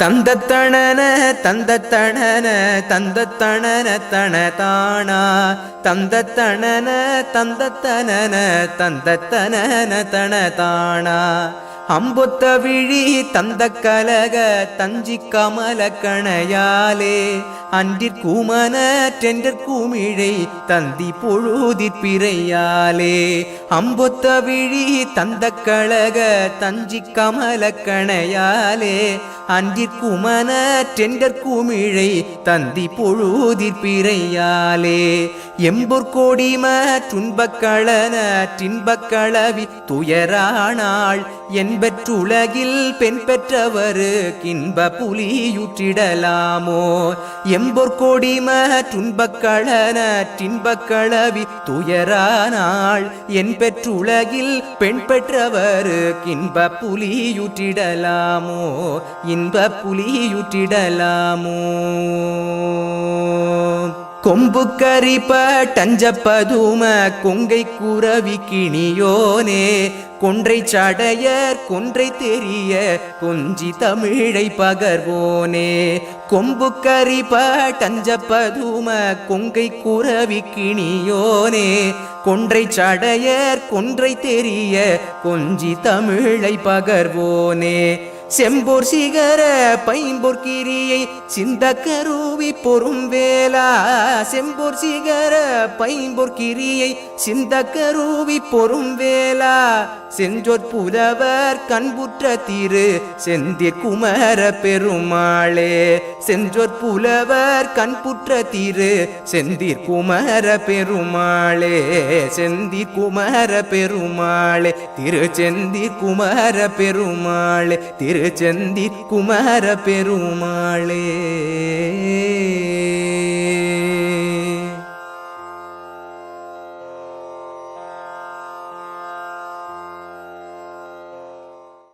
தந்தத்தணன தந்தத்தணன தந்தத்தணன தன தானா தந்தத்தணன தந்தத்தனன தந்தத்தனன தன தானா விழி தந்த கலக தஞ்சி கமல கணையாலே அன்றிற் கூமன டெண்டர் தந்தி பொழுதிற்பிறையாலே அம்பொத்த விழி தந்த கழக தஞ்சி கமல கணையாலே. அன்றிற் குமன டெண்டர் தந்தி பொழுதிற்பிறையாலே பிறையாலே. கோடிம துன்பக்களன டின்பக்களவி துயரானாள். என்பற்றுலகில் பெண் பெற்றவரு கின்ப புலியுற்றிடலாமோ. எம்பொற் கோடிம துன்பக்களன டின்பக்களவி துயரானாள் என் பெற்றுலகில் பெண் பெற்றவரு கின்ப புலியுற்றிடலாமோ? இன்ப புலியுற்றிடலாமோ? கொம்பு கரிப்ப டஞ்சப்பதும கொங்கை குறவி கிணியோனே. கொன்றை சடையர் கொன்றை தெரிய கொஞ்சி தமிழை பகர்வோனே. கொம்பு கரிப்ப டஞ்சப்பதும கொங்கை குறவி கிணியோனே. கொன்றை சடையர் கொன்றை தெரிய கொஞ்சி தமிழை பகர்வோனே. செம்போர் சிகர பைம்போர் கிரியை சிந்த கருவி பொறும் வேலா செம்போர் சிகர பைம்போர் கிரியை சிந்த கருவி பொறும் வேலா செஞ்சோர் புலவர் கண்புற்ற திரு செந்திற் குமர பெருமாளே. செஞ்சோர் புலவர் கண்புற்ற திரு செந்திற் குமர பெருமாளே. செந்திற் குமர பெருமாளே திரு செந்திற் குமர பெருமாளே திரு திருச்செந்திக்குமார பெருமாளே